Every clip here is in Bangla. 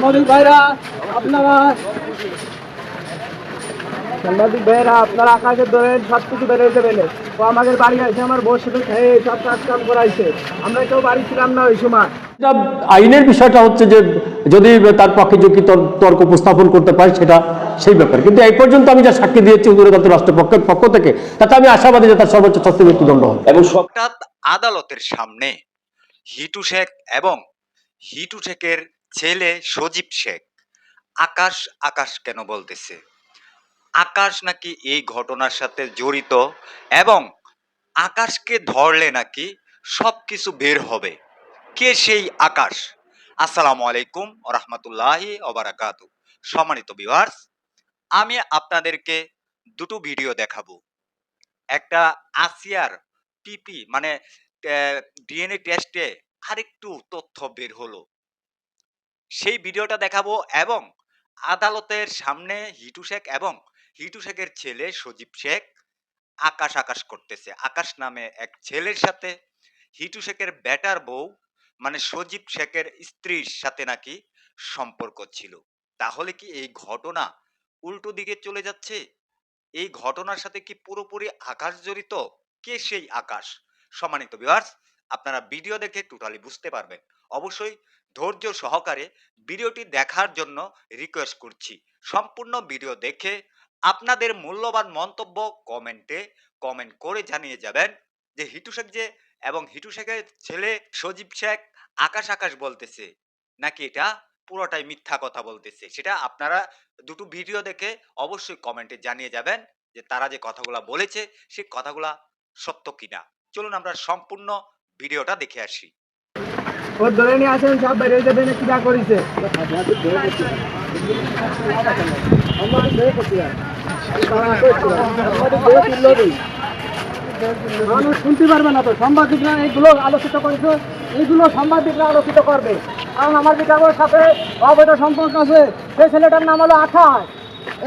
সাংবাদিক ভাইরা আপনারা সাংবাদিক ভাইরা আপনারা আকাশে ধরেন সব কিছু বেরোইতে পেলে। ও আমাদের বাড়ি আছে আমার বউর সাথে খেয়ে সব কাজ কাম করাইছে। আমরা কেউ বাড়ি ছিলাম না ওই সময়। আইনের বিষয়টা হচ্ছে যে যদি তার পক্ষে তর- তর্ক উপস্থাপন করতে পারে সেটা সেই ব্যাপার। কিন্তু এই পর্যন্ত আমি যা সাক্ষী দিয়েছি উদয়গত রাষ্ট্রপক্ষের পক্ষ থেকে তাতে আমি আশাবাদী যে তার সর্বোচ্চ শাস্তি মৃত্যুদণ্ড হবে। এবং সব হঠাৎ আদালতের সামনে। হিটু শেখ এবং হিটু শেখের ছেলে সজীব শেখ। আকাশ আকাশ কেন বলতেছে? আকাশ নাকি এই ঘটনার সাথে জড়িত এবং আকাশকে ধরলে নাকি সব কিছু বের হবে? কে সেই আকাশ? আসসালামু আলাইকুম রহমতুল্লাহি অবরাকাতু সম্মানিত বিভার্স আমি আপনাদেরকে দুটো ভিডিও দেখাবো। একটা আসিয়ার পিপি মানে ডিএনএ টেস্টে আরেকটু তথ্য বের হলো। সেই ভিডিওটা দেখাবো এবং আদালতের সামনে হিটু শেখ এবং হিটু শেখের ছেলে সজীব শেখ আকাশ আকাশ করতেছে। আকাশ নামে এক ছেলের সাথে হিটু শেখের ব্যাটার বউ মানে সজীব শেখের স্ত্রীর সাথে নাকি সম্পর্ক ছিল। তাহলে কি এই ঘটনা উল্টো দিকে চলে যাচ্ছে? এই ঘটনার সাথে কি পুরোপুরি আকাশ জড়িত? কে সেই আকাশ? সম্মানিত বিভার্স আপনারা ভিডিও দেখে টোটালি বুঝতে পারবেন। অবশ্যই ধৈর্য সহকারে ভিডিওটি দেখার জন্য রিকোয়েস্ট করছি। সম্পূর্ণ ভিডিও দেখে আপনাদের মূল্যবান মন্তব্য কমেন্টে কমেন্ট করে জানিয়ে যাবেন যে হিটু শেখ যে এবং হিটু শেখের ছেলে সজীব শেখ আকাশ আকাশ বলতেছে। নাকি এটা পুরোটাই মিথ্যা কথা বলতেছে? সেটা আপনারা দুটো ভিডিও দেখে অবশ্যই কমেন্টে জানিয়ে যাবেন যে তারা যে কথাগুলা বলেছে সেই কথাগুলা সত্য কিনা। চলুন আমরা সম্পূর্ণ ভিডিওটা দেখে আসি। ও ধরে নিয়ে আসেন, সব বেরিয়ে যাবেন কিনা করেছে। মানুষ শুনতে পারবে না তো, সাংবাদিকরা এইগুলো আলোচিত করেছে এইগুলো সাংবাদিকরা আলোচিত করবে। কারণ আমার বিকাশের সাথে অবৈধ সম্পর্ক আছে, সেই ছেলেটার নাম হলো আঠাশ।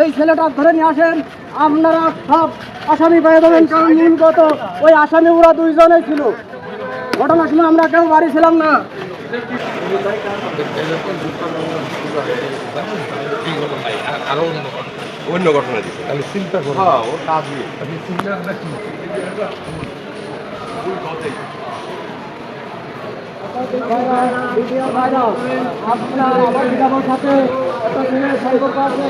এই ছেলেটা ধরে নিয়ে আসেন, আপনারা সব আসামি পেয়ে দেবেন কারণ মূলগত ওই আসামি ওরা দুইজনে ছিল। ঘটনার সময় আমরা কেউ বাড়ি ছিলাম না। অন্য ঘটনা দিচ্ছে আমি চিন্তা করব হ্যাঁ ও কাজই আমি চিন্তা আপনার বিকাশের সাথে একটা সম্পর্ক আছে।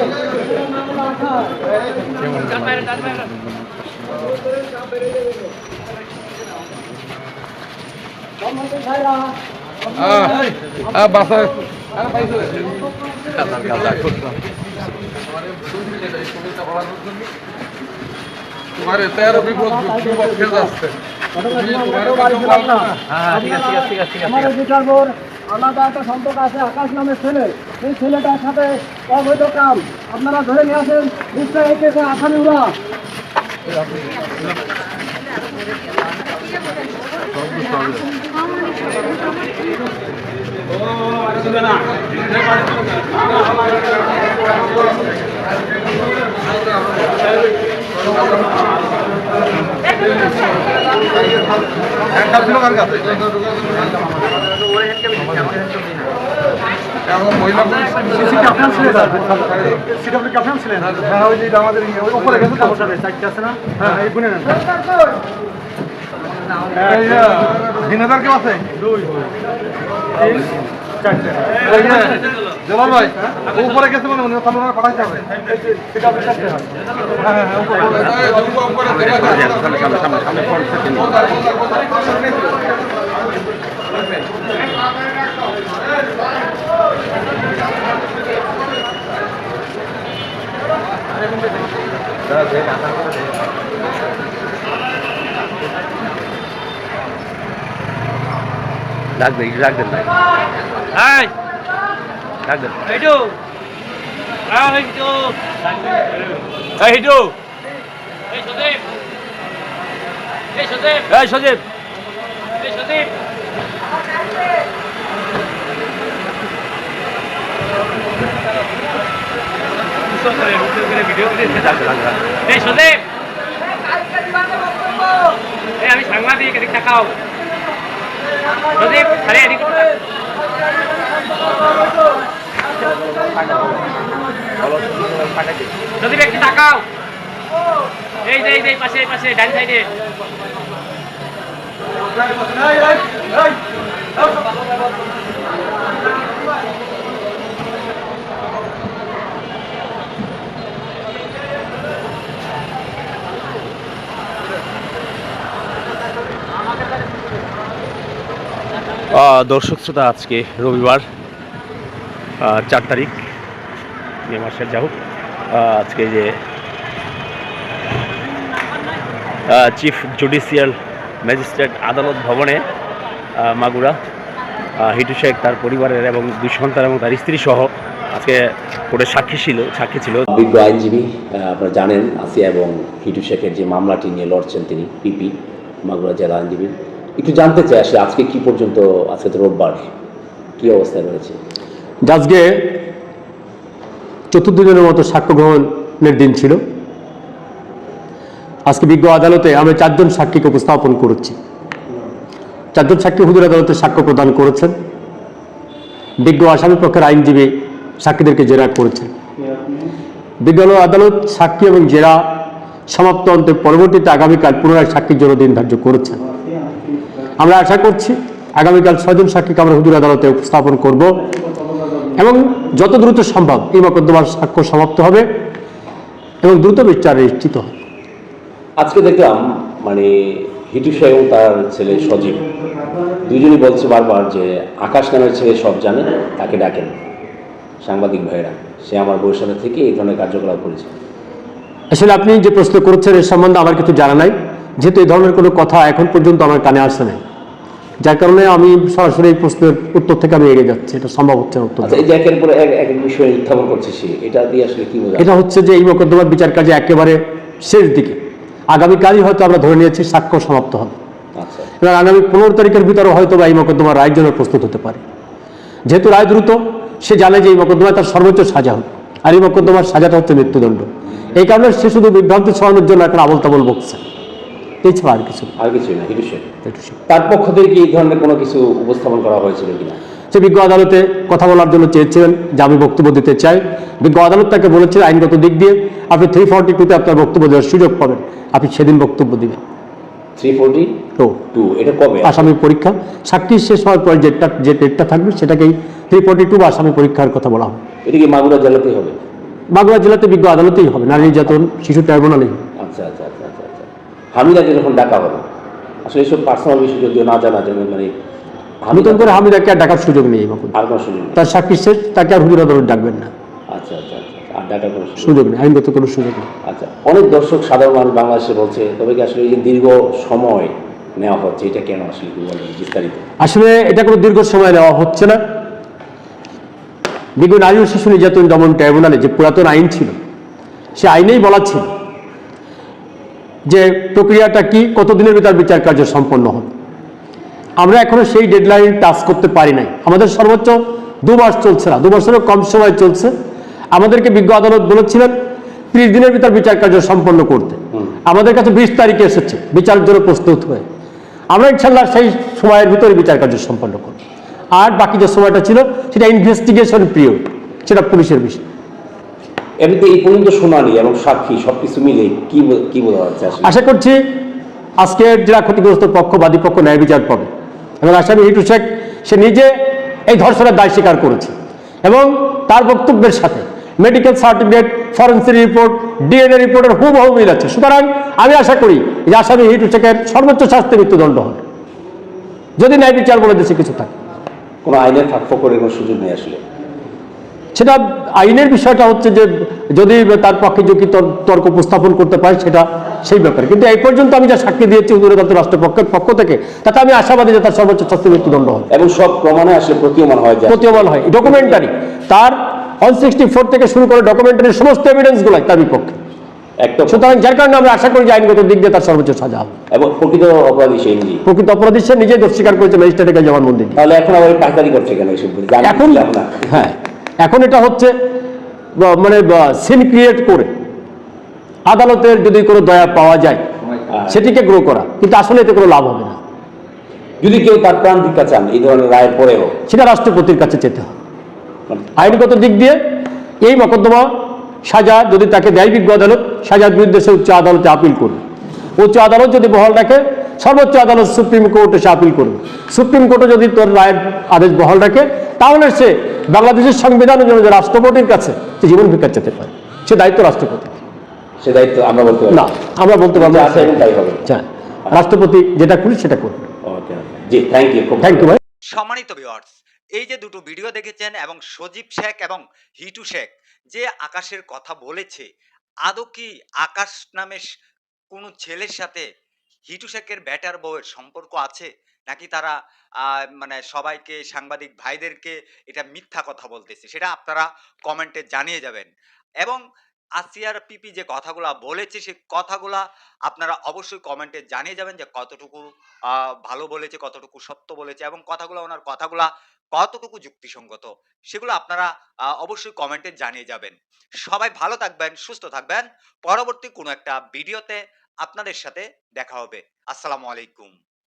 তোমার তেরো বিপদ বিপদ খেয়ে যাচ্ছে আমার বিচার বোর্ড আলাদা একটা সম্পর্ক আছে আকাশ নামের ছেলে। এই ছেলেটার সাথে অবৈধ কাম। আপনারা ধরে নিয়ে আসেন নিশ্চয়ই এই কেসে আসামি ওরা একটা ছিল কার কাছে? এখন মহিলা সিসি ক্যাপ্টেন ছিলেন সিডব্লিউ ক্যাপ্টেন ছিলেন হ্যাঁ ওই যে আমাদের ইয়ে, উপরে গেছে তো চারটে আছে না হ্যাঁ এই গুনে নেন এই কেউ আছে দুই তিন চারটে জলাল ভাই উপরে গেছে মানে উনি সামনে ওনার পাঠাইতে হবে হয় হ্যাঁ হ্যাঁ উপরে রাখবেন রাখবেন ভাই রাখবেন এইটো আহ এইটো এইটো এই সজীৱ এই সজীৱ এই সজীব। এই সজীৱ আমি সাংবাদিক এদিক তাকাও। যদি আরে এদিকে প্রদীপ একটু তাকাও। এই যে এই যে পাশে পাশে, ডান সাইডে। এই এই এই দর্শক শ্রোতা, আজকে রবিবার চার তারিখ মে মাসের যা হোক আজকে যে চিফ জুডিশিয়াল ম্যাজিস্ট্রেট আদালত ভবনে মাগুরা হিটু শেখ তার পরিবারের এবং দুই সন্তান এবং তার স্ত্রী সহ আজকে কোর্টে সাক্ষী ছিল সাক্ষী ছিল। বিজ্ঞ আইনজীবী আপনারা জানেন, আসিয়া এবং হিটু শেখের যে মামলাটি নিয়ে লড়ছেন তিনি, পিপি, মাগুরা জেলা আইনজীবী। একটু জানতে চাই আসলে আজকে কি পর্যন্ত আজকে তো রোববার? কি অবস্থায় রয়েছে? আজকে চতুর্থ দিনের মতো সাক্ষ্য গ্রহণের দিন ছিল। আজকে বিজ্ঞ আদালতে আমরা চারজন সাক্ষীকে উপস্থাপন করেছি। চারজন সাক্ষী হুজুর আদালতে সাক্ষ্য প্রদান করেছেন। বিজ্ঞ আসামি পক্ষের আইনজীবী সাক্ষীদেরকে জেরা করেছেন। বিজ্ঞ আদালত সাক্ষী এবং জেরা সমাপ্ত অন্তে পরবর্তীতে আগামীকাল পুনরায় সাক্ষীর জন্য দিন ধার্য করেছেন। আমরা আশা করছি আগামীকাল ছয়জন সাক্ষীকে আমরা হুজুর আদালতে উপস্থাপন করব। এবং যত দ্রুত সম্ভব এই মকদ্দমার সাক্ষ্য সমাপ্ত হবে এবং দ্রুত বিচার নিশ্চিত হবে। আজকে দেখলাম মানে হিটু শেখ এবং তার ছেলে সজীব দুজনই বলছে বারবার যে আকাশ নামের ছেলে সব জানে তাকে ডাকেন। সাংবাদিক ভাইয়েরা সে আমার বরিশালে থেকে এই ধরনের কার্যকলাপ করেছে। আসলে আপনি যে প্রশ্ন করছেন এর সম্বন্ধে আমার কিছু জানা নাই। যেহেতু এই ধরনের কোনো কথা এখন পর্যন্ত আমার কানে আসছে নাই। যার কারণে আমি সরাসরি এই প্রশ্নের উত্তর থেকে আমি এড়িয়ে যাচ্ছি। এটা সম্ভব হচ্ছে না উত্তর আচ্ছা এই যে একের পরে এক এক এক উত্থাপন করছে সে এটা দিয়ে আসলে কি বোঝা এটা হচ্ছে যে এই মোকদ্দমার বিচার কাজে একেবারে শেষ দিকে। আগামীকালই হয়তো আমরা ধরে নিয়েছি সাক্ষ্য সমাপ্ত হবে। এবার আগামী পনেরো তারিখের ভিতরে হয়তো বা এই মোকদ্দমার রায়ের জন্য প্রস্তুত হতে পারে। যেহেতু রায় দ্রুত সে জানে যে এই মোকদ্দমায় তার সর্বোচ্চ সাজা হবে আর এই মোকদ্দমার সাজাটা হচ্ছে মৃত্যুদণ্ড। এই কারণে সে শুধু বিভ্রান্ত ছড়ানোর জন্য একটা আবল তাবল বকছে। এছাড়া আর কিছু আর কিছুই না হিটু শেখ। একটু সে- তার পক্ষ থেকে কি এই ধরনের কোনো কিছু উপস্থাপন করা হয়েছিল কিনা? সে বিজ্ঞ আদালতে কথা বলার জন্য চেয়েছিলেন যে আমি বক্তব্য দিতে চাই। বিজ্ঞ আদালত তাকে বলেছিল আইনগত দিক দিয়ে আপনি থ্রি ফর্টি টুতে আপনার বক্তব্য দেওয়ার সুযোগ পাবেন। আপনি সেদিন বক্তব্য দিবেন। থ্রি ফোরটি তো টু এটা কবে? আসামি পরীক্ষা। সাক্ষী শেষ হওয়ার পর যেটা যে ডেটটা থাকবে সেটাকেই থ্রি ফর্টি টু বা আসামি পরীক্ষার কথা বলা হবে। এটা কি মাগুরা জেলাতেই হবে? বাঁকুড়া জেলাতে বিজ্ঞ আদালতেই হবে। নারী নির্যাতন শিশু ট্রাইব্যুনালেই। আচ্ছা আচ্ছা। হামিদাকে যখন ডাকা হলো আসলে এইসব পার্সোনাল বিষয় যদিও না জানা যায় মানে নতুন করে হামিদাকে আর ডাকার সুযোগ নেই মামলায়। আর কোনো সুযোগ তার সাক্ষী শেষ তাকে আর হুজুর আদালত ডাকবেন না। আচ্ছা আচ্ছা আচ্ছা আর ডাকার কোনো সুযোগ নেই। আইনগত কোনো সুযোগ নেই। আচ্ছা অনেক দর্শক সাধারণ মানুষ বাংলাদেশে বলছে তবে কি আসলে এই যে দীর্ঘ সময় নেওয়া হচ্ছে এটা কেন আসলে বিস্তারিত। আসলে এটা কোনো দীর্ঘ সময় নেওয়া হচ্ছে না। বিজ্ঞ নারী ও শিশু নির্যাতন দমন ট্রাইব্যুনালে যে পুরাতন আইন ছিল সে আইনেই বলা ছিল যে প্রক্রিয়াটা কি কতদিনের ভিতর বিচার কার্য সম্পন্ন হবে? আমরা এখনও সেই ডেডলাইন টাচ করতে পারি নাই। আমাদের সর্বোচ্চ দু মাস চলছে না দু বছরেরও কম সময় চলছে। আমাদেরকে বিজ্ঞ আদালত বলেছিলেন ত্রিশ দিনের ভিতর বিচার কার্য সম্পন্ন করতে। আমাদের কাছে বিশ তারিখে এসেছে বিচারের জন্য প্রস্তুত হয়ে। আমরা ইনশাল্লাহ সেই সময়ের ভিতরে বিচার কার্য সম্পন্ন করব। আর বাকি যে সময়টা ছিল সেটা ইনভেস্টিগেশন পিরিয়ড সেটা পুলিশের বিষয়। এমনিতে এই পর্যন্ত শুনানি এবং সাক্ষী সবকিছু মিলে কি কি বোঝা যাচ্ছে আশা করছি আজকের যারা ক্ষতিগ্রস্ত পক্ষ বাদী পক্ষ ন্যায় বিচার পাবে। এবং আসামি হিটু শেখ সে নিজে এই ধর্ষণের দায় স্বীকার করেছে। এবং তার বক্তব্যের সাথে medical certificate forensic report DNA রিপোর্টের হুবহু মিল আছে। সুতরাং আমি আশা করি যে আসামি হিটু শেখের সর্বোচ্চ শাস্তি মৃত্যুদণ্ড হবে। যদি ন্যায় বিচার বলে দেশে কিছু থাকে। কোনো আইনের ফাঁক করে কোনো সুযোগ নেই আসলে? সেটা আইনের বিষয়টা হচ্ছে যে যদি তার পক্ষে যদি তর- তর্ক উপস্থাপন করতে পারে সেটা সেই ব্যাপারে। কিন্তু এই পর্যন্ত আমি যা সাক্ষী দিয়েছি উদয়দত্ত রাষ্ট্রপক্ষের পক্ষ থেকে তাতে আমি আশাবাদী যে তার সর্বোচ্চ শাস্তি মৃত্যুদণ্ড হয় এবং সব প্রমাণে আসলে প্রতীয়মান হয় প্রতীয়মান হয়। ডকুমেন্টারি তার ওয়ান সিক্সটি ফোর থেকে শুরু করে ডকুমেন্টারি সমস্ত এভিডেন্সগুলাই তার বিপক্ষে। একটা সুতরাং যার কারণে আমরা আশা করি যে আইনগত দিক দিয়ে তার সর্বোচ্চ সাজা হবে। এবং প্রকৃত অপরাধী সেই নিজেই। প্রকৃত অপরাধী সে নিজেই দোষ স্বীকার করেছে ম্যাজিস্ট্রেটের জবানবন্দি তাহলে এখন আবার পাইকারি করছে কেন এসব এখন হ্যাঁ। এখন এটা হচ্ছে মানে সিন ক্রিয়েট করে আদালতের যদি কোনো দয়া পাওয়া যায় সেটিকে গ্রো করা কিন্তু আসলে এতে কোনো লাভ হবে না। যদি কেউ তার প্রাণ ভিক্ষা চান এই ধরনের রায়ের পরেও। সেটা রাষ্ট্রপতির কাছে যেতে হবে। আইনগত দিক দিয়ে এই মকদ্দমা সাজা যদি তাকে দেয় বিজ্ঞ আদালত সাজার বিরুদ্ধে সে উচ্চ আদালতে আপিল করবে। উচ্চ আদালত যদি বহাল রাখে সর্বোচ্চ আদালত সুপ্রিম কোর্টে সে আপিল করবে। সুপ্রিম কোর্টে যদি তোর রায়ের আদেশ বহাল রাখে তাহলে সে বাংলাদেশের সংবিধান অনুযায়ী রাষ্ট্রপতির কাছে সে জীবন ভিক্ষা যেতে পারে সে দায়িত্ব রাষ্ট্রপতি। সে দায়িত্ব আমরা বলতে না আমরা বলতে পারব তাই হবে। হ্যাঁ, রাষ্ট্রপতি যেটা করি সেটা করবে ওকে জি থ্যাংক ইউ থ্যাংক ইউ ভাই। সম্মানিত ভিউয়ার্স এই যে দুটো ভিডিও দেখেছেন এবং সজীব শেখ এবং হিটু শেখ যে আকাশের কথা বলেছে আদৌ কি আকাশ নামে কোনো ছেলের সাথে হিটু শেখের ব্যাটার বউয়ের সম্পর্ক আছে? নাকি তারা মানে সবাইকে, সাংবাদিক ভাইদেরকে এটা মিথ্যা কথা বলতেছে? সেটা আপনারা কমেন্টে জানিয়ে যাবেন। এবং আসিয়ার পিপি যে কথাগুলা বলেছে সেই কথাগুলা আপনারা অবশ্যই কমেন্টে জানিয়ে যাবেন যে কতটুকু ভালো বলেছে, কতটুকু সত্য বলেছে এবং কথাগুলো, ওনার কথাগুলা কতটুকু যুক্তিসঙ্গত, সেগুলো আপনারা অবশ্যই কমেন্টে জানিয়ে যাবেন। সবাই ভালো থাকবেন, সুস্থ থাকবেন। পরবর্তী কোনো একটা ভিডিওতে আপনাদের সাথে দেখা হবে। আসসালামু আলাইকুম।